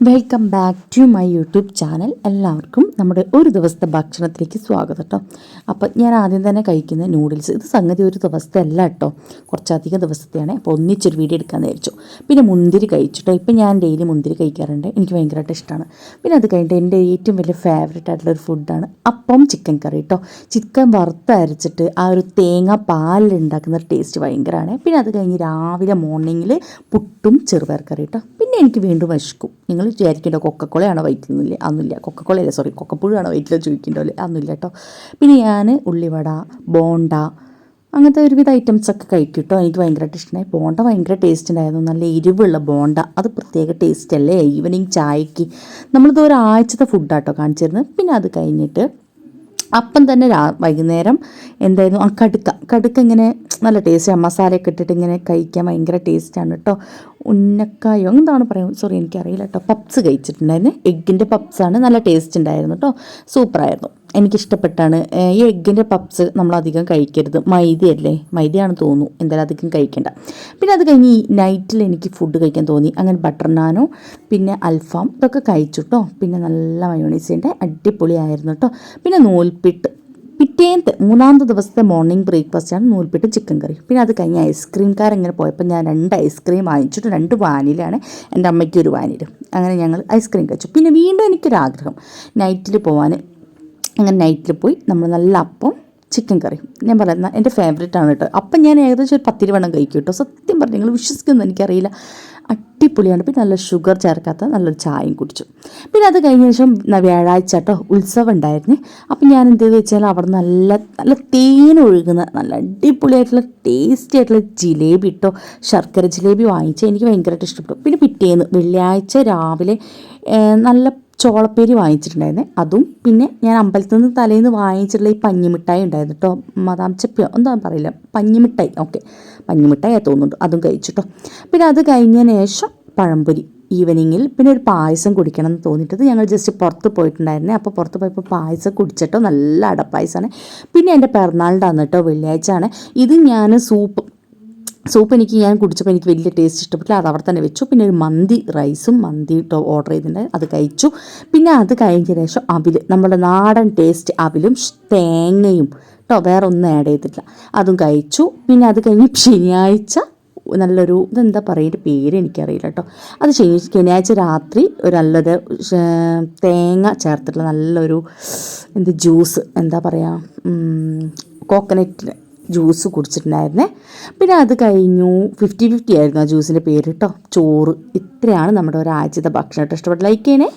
Welcome back to my YouTube channel എല്ലാവർക്കും നമ്മുടെ ഒരു ദിവസത്തെ ഭക്ഷണത്തിലേക്ക് സ്വാഗതം കേട്ടോ അപ്പം ഞാൻ ആദ്യം തന്നെ കഴിക്കുന്ന നൂഡിൽസ് ഇത് സംഗതി ഒരു ദിവസത്തെ അല്ല കേട്ടോ കുറച്ചധികം ദിവസത്തെയാണ്. അപ്പോൾ ഒന്നിച്ചൊരു വീഡിയോ എടുക്കാമെന്ന് വിചാരിച്ചു. പിന്നെ മുന്തിരി കഴിച്ചിട്ടോ? ഇപ്പം ഞാൻ ഡെയിലി മുന്തിരി കഴിക്കാറുണ്ട്. എനിക്ക് ഭയങ്കരമായിട്ട് ഇഷ്ടമാണ് പിന്നെ അത് കഴിഞ്ഞിട്ട് എന്റെ ഏറ്റവും വലിയ ഫേവറേറ്റ് ആയിട്ടുള്ളൊരു ഫുഡാണ് അപ്പം ചിക്കൻ കറി കേട്ടോ ചിക്കൻ വറുത്തരച്ചിട്ട് ആ ഒരു തേങ്ങ പാലിൽ ഉണ്ടാക്കുന്ന ടേസ്റ്റ് ഭയങ്കരമാണ്. പിന്നെ അത് കഴിഞ്ഞ് രാവിലെ മോർണിംഗിൽ പുട്ടും ചെറുപയർ കറി കേട്ടോ പിന്നെ എനിക്ക് വീണ്ടും വിശക്കും നിങ്ങൾ വിചാരിക്കേണ്ട കൊക്കക്കോളയാണോ വയറ്റുന്നില്ല അന്നില്ല. കൊക്കക്കോളയല്ല? സോറി കൊക്കപ്പുഴയാണോ വയറ്റിലോ ചോദിക്കേണ്ടല്ലേ അന്നില്ല കേട്ടോ. പിന്നെ ഞാൻ ഉള്ളിവട ബോണ്ട അങ്ങനത്തെ ഒരുവിധ ഐറ്റംസ് ഒക്കെ കഴിക്കും കേട്ടോ. എനിക്ക് ഭയങ്കരമായിട്ട് ഇഷ്ടമായി ബോണ്ട ഭയങ്കര ടേസ്റ്റ് ഉണ്ടായിരുന്നു. നല്ല എരിവുള്ള ബോണ്ട. അത് പ്രത്യേക ടേസ്റ്റ് അല്ലേ? ഈവനിങ് ചായക്ക്. നമ്മളിത് ഒരാഴ്ചത്തെ ഫുഡാട്ടോ കാണിച്ചിരുന്നത്. പിന്നെ അത് കഴിഞ്ഞിട്ട് അപ്പം തന്നെ രാ വൈകുന്നേരം എന്തായിരുന്നു? ആ കടുക്ക. കടുക്ക ഇങ്ങനെ നല്ല ടേസ്റ്റ് മസാലയൊക്കെ ഇട്ടിട്ട് ഇങ്ങനെ കഴിക്കാൻ ഭയങ്കര ടേസ്റ്റാണ് കേട്ടോ ഉന്നക്കായോ? എന്താണ് പറയുക സോറി എനിക്കറിയില്ല കേട്ടോ പപ്സ് കഴിച്ചിട്ടുണ്ടായിരുന്നു. എഗ്ഗിന്റെ പപ്സാണ് നല്ല ടേസ്റ്റ് ഉണ്ടായിരുന്നു കേട്ടോ സൂപ്പറായിരുന്നു എനിക്കിഷ്ടപ്പെട്ടാണ്. ഈ എഗ്ഗിന്റെ പപ്സ് നമ്മൾ അധികം കഴിക്കരുത്. മൈദയല്ലേ? മൈദയാണ് തോന്നുന്നു. എന്തായാലും അധികം കഴിക്കേണ്ട. പിന്നെ അത് കഴിഞ്ഞ് ഈ നൈറ്റിൽ എനിക്ക് ഫുഡ് കഴിക്കാൻ തോന്നി. അങ്ങനെ ബട്ടർ നാനോ പിന്നെ അൽഫാം ഇതൊക്കെ കഴിച്ചു കേട്ടോ പിന്നെ നല്ല മയോണീസിന്റെ അടിപൊളിയായിരുന്നു കേട്ടോ പിന്നെ നൂൽപ്പിട്ട്. പിറ്റേന്നത്തെ മൂന്നാമത്തെ ദിവസത്തെ മോർണിംഗ് ബ്രേക്ക്ഫാസ്റ്റാണ് നൂൽപ്പിട്ട് ചിക്കൻ കറി. പിന്നെ അത് കഴിഞ്ഞ് ഐസ്ക്രീംകാരിങ്ങനെ പോയപ്പോൾ ഞാൻ രണ്ട് ഐസ്ക്രീം വാങ്ങിച്ചിട്ട് രണ്ട് വാനിലാണ് എന്റെ അമ്മയ്ക്ക് ഒരു വാനിലും. അങ്ങനെ ഞങ്ങൾ ഐസ്ക്രീം കഴിച്ചു. പിന്നെ വീണ്ടും എനിക്കൊരാഗ്രഹം. നൈറ്റിൽ പോകാൻ അങ്ങനെ നൈറ്റിൽ പോയി നമ്മൾ നല്ല അപ്പം ചിക്കൻ കറി ഞാൻ പറയുന്ന എന്റെ ഫേവറേറ്റ് ആണ് കേട്ടോ അപ്പം ഞാൻ ഏകദേശം ഒരു പത്തിരി വണ്ണം കഴിക്കും കേട്ടോ സത്യം പറഞ്ഞു നിങ്ങൾ വിശ്വസിക്കുന്നു എനിക്കറിയില്ല. അടിപൊളിയാണ്. പിന്നെ നല്ല ഷുഗർ ചേർക്കാത്ത നല്ലൊരു ചായയും കുടിച്ചു. പിന്നെ അത് കഴിഞ്ഞ ശേഷം വ്യാഴാഴ്ച കേട്ടോ ഉത്സവം ഉണ്ടായിരുന്നേ. അപ്പം ഞാൻ എന്ത് വെച്ചാൽ അവിടെ നല്ല നല്ല തേൻ ഒഴുകുന്ന നല്ല അടിപൊളിയായിട്ടുള്ള ടേസ്റ്റി ആയിട്ടുള്ള ജിലേബി ഇട്ടോ ശർക്കര ജിലേബി വാങ്ങിച്ച് എനിക്ക് ഭയങ്കരമായിട്ട് ഇഷ്ടപ്പെട്ടു. പിന്നെ പിറ്റേന്ന് വെള്ളിയാഴ്ച രാവിലെ നല്ല ചോളപ്പേരി വാങ്ങിച്ചിട്ടുണ്ടായിരുന്നേ. അതും പിന്നെ ഞാൻ അമ്പലത്തിൽ നിന്ന് തലേന്ന് വാങ്ങിച്ചിട്ടുള്ള ഈ പഞ്ഞിമിഠായി ഉണ്ടായിരുന്നു കേട്ടോ മദാം ചപ്പിയോ? എന്താ പറയില്ല. പഞ്ഞിമിഠായി. ഓക്കെ. പഞ്ഞിമിഠായി തോന്നുന്നുണ്ട്. അതും കഴിച്ചിട്ടോ. പിന്നെ അത് കഴിഞ്ഞതിന് ശേഷം പഴംപൊരി. ഈവനിങ്ങിൽ പിന്നെ ഒരു പായസം കുടിക്കണം എന്ന് തോന്നിയിട്ടത് ഞങ്ങൾ ജസ്റ്റ് പുറത്ത് പോയിട്ടുണ്ടായിരുന്നേ. അപ്പോൾ പുറത്ത് പോയപ്പോൾ പായസം കുടിച്ചിട്ടോ. നല്ല അടപ്പായസമാണ്. പിന്നെ എന്റെ പിറന്നാളിന്റെ അന്ന് കേട്ടോ വെള്ളിയാഴ്ച ആണ് ഇത് ഞാൻ സൂപ്പ് സൂപ്പ് എനിക്ക് ഞാൻ കുടിച്ചപ്പോൾ എനിക്ക് വലിയ ടേസ്റ്റ് ഇഷ്ടപ്പെട്ടില്ല. അത് അവിടെ തന്നെ വെച്ചു. പിന്നെ ഒരു മന്തി റൈസും മന്തി ഓർഡർ ചെയ്തിട്ടുണ്ട്. അത് കഴിച്ചു. പിന്നെ അത് കഴിഞ്ഞ ശേഷം അവിൽ നമ്മുടെ നാടൻ ടേസ്റ്റ് അവിലും തേങ്ങയും കേട്ടോ വേറെ ഒന്നും ആഡ് ചെയ്തിട്ടില്ല. അതും കഴിച്ചു. പിന്നെ അത് കഴിഞ്ഞ് ശനിയാഴ്ച നല്ലൊരു ഇതെന്താ പറയുക? പേര് എനിക്കറിയില്ല കേട്ടോ അത് ശനി ശനിയാഴ്ച രാത്രി ഒരു നല്ലത് തേങ്ങ ചേർത്തിട്ടുള്ള നല്ലൊരു എന്ത് ജ്യൂസ് എന്താ പറയുക കോക്കനറ്റ് ജ്യൂസ് കുടിച്ചിട്ടുണ്ടായിരുന്നേ. പിന്നെ അത് കഴിഞ്ഞു ഫിഫ്റ്റി ഫിഫ്റ്റി ആയിരുന്നു ആ ജ്യൂസിന്റെ പേര് കേട്ടോ. ചോറ്. ഇത്രയാണ് നമ്മുടെ ഒരാഴ്ചത്തെ ഭക്ഷണം. ഇഷ്ടപ്പെട്ട് ലൈക്ക് ചെയ്യണേ.